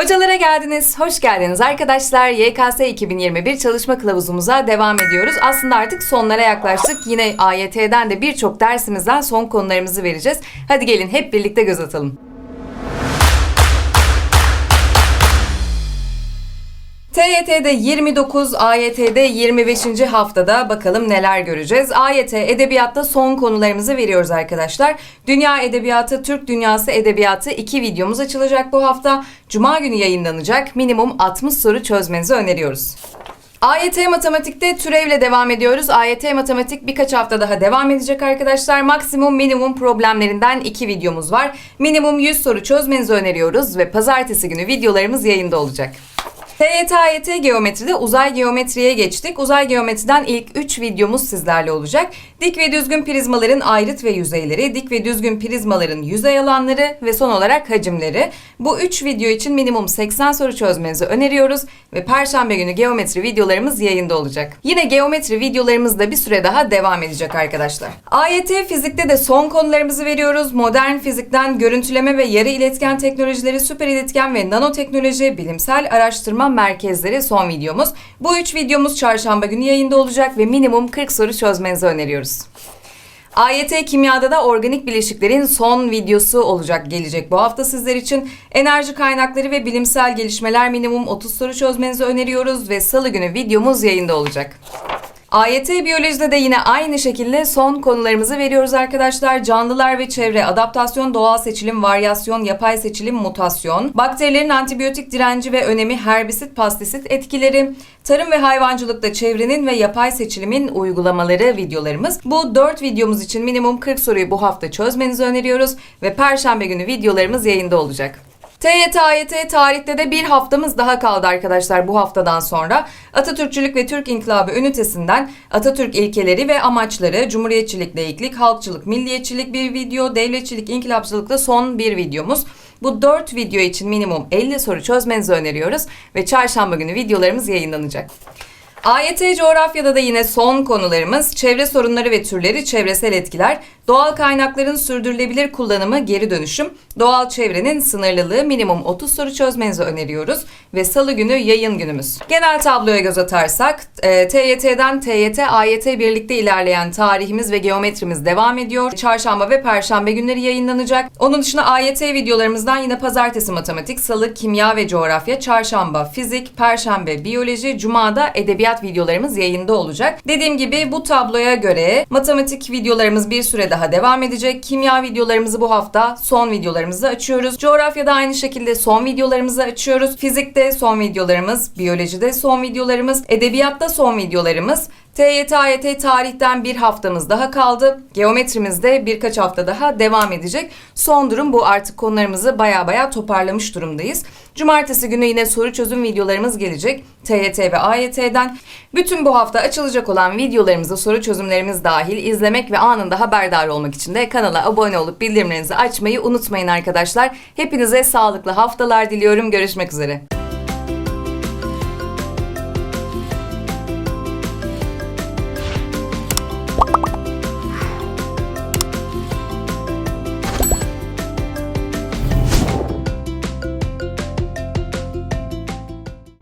Hocalara geldiniz, hoş geldiniz arkadaşlar. YKS 2021 çalışma kılavuzumuza devam ediyoruz. Aslında artık sonlara yaklaştık. Yine AYT'den de birçok dersimizden son konularımızı vereceğiz. Hadi gelin hep birlikte göz atalım. TYT'de 29, AYT'de 25. haftada bakalım neler göreceğiz. AYT edebiyatta son konularımızı veriyoruz arkadaşlar. Dünya Edebiyatı, Türk Dünyası Edebiyatı iki videomuz açılacak bu hafta. Cuma günü yayınlanacak. Minimum 60 soru çözmenizi öneriyoruz. AYT matematikte türevle devam ediyoruz. AYT matematik birkaç hafta daha devam edecek arkadaşlar. Maksimum minimum problemlerinden iki videomuz var. Minimum 100 soru çözmenizi öneriyoruz ve pazartesi günü videolarımız yayında olacak. TYT AYT geometride uzay geometriye geçtik. Uzay geometriden ilk 3 videomuz sizlerle olacak. Dik ve düzgün prizmaların ayrıt ve yüzeyleri, dik ve düzgün prizmaların yüzey alanları ve son olarak hacimleri. Bu 3 video için minimum 80 soru çözmenizi öneriyoruz ve perşembe günü geometri videolarımız yayında olacak. Yine geometri videolarımız da bir süre daha devam edecek arkadaşlar. AYT fizikte de son konularımızı veriyoruz. Modern fizikten görüntüleme ve yarı iletken teknolojileri, süper iletken ve nanoteknoloji, bilimsel araştırma merkezleri son videomuz. Bu üç videomuz çarşamba günü yayında olacak ve minimum 40 soru çözmenizi öneriyoruz. AYT kimyada da organik bileşiklerin son videosu olacak gelecek bu hafta sizler için. Enerji kaynakları ve bilimsel gelişmeler minimum 30 soru çözmenizi öneriyoruz ve salı günü videomuz yayında olacak. AYT biyolojide de yine aynı şekilde son konularımızı veriyoruz arkadaşlar. Canlılar ve çevre, adaptasyon, doğal seçilim, varyasyon, yapay seçilim, mutasyon, bakterilerin antibiyotik direnci ve önemi, herbisit, pastisit etkileri, tarım ve hayvancılıkta çevrenin ve yapay seçilimin uygulamaları videolarımız. Bu 4 videomuz için minimum 40 soruyu bu hafta çözmenizi öneriyoruz ve perşembe günü videolarımız yayında olacak. TYT AYT tarihte de bir haftamız daha kaldı arkadaşlar bu haftadan sonra. Atatürkçülük ve Türk İnkılabı ünitesinden Atatürk ilkeleri ve amaçları, Cumhuriyetçilik, laiklik, halkçılık, milliyetçilik bir video, devletçilik, inkılapçılıkta son bir videomuz. Bu 4 video için minimum 50 soru çözmenizi öneriyoruz ve çarşamba günü videolarımız yayınlanacak. AYT coğrafyada da yine son konularımız çevre sorunları ve türleri, çevresel etkiler, doğal kaynakların sürdürülebilir kullanımı, geri dönüşüm, doğal çevrenin sınırlılığı minimum 30 soru çözmenizi öneriyoruz ve salı günü yayın günümüz. Genel tabloya göz atarsak e, TYT'den TYT, AYT birlikte ilerleyen tarihimiz ve geometrimiz devam ediyor. Çarşamba ve perşembe günleri yayınlanacak. Onun dışında AYT videolarımızdan yine pazartesi matematik, salı kimya ve coğrafya, çarşamba fizik, perşembe biyoloji, cumada edebiyat videolarımız yayında olacak. Dediğim gibi bu tabloya göre matematik videolarımız bir süre daha devam edecek. Kimya videolarımızı bu hafta son videolarımızı açıyoruz. Coğrafyada aynı şekilde son videolarımızı açıyoruz. Fizikte son videolarımız, biyolojide son videolarımız, edebiyatta son videolarımız. TYT AYT tarihten bir haftamız daha kaldı. Geometrimizde birkaç hafta daha devam edecek. Son durum bu. Artık konularımızı baya baya toparlamış durumdayız. Cumartesi günü yine soru çözüm videolarımız gelecek. TYT ve AYT'den. Bütün bu hafta açılacak olan videolarımızı soru çözümlerimiz dahil izlemek ve anında haberdar olmak için de kanala abone olup bildirimlerinizi açmayı unutmayın arkadaşlar. Hepinize sağlıklı haftalar diliyorum. Görüşmek üzere.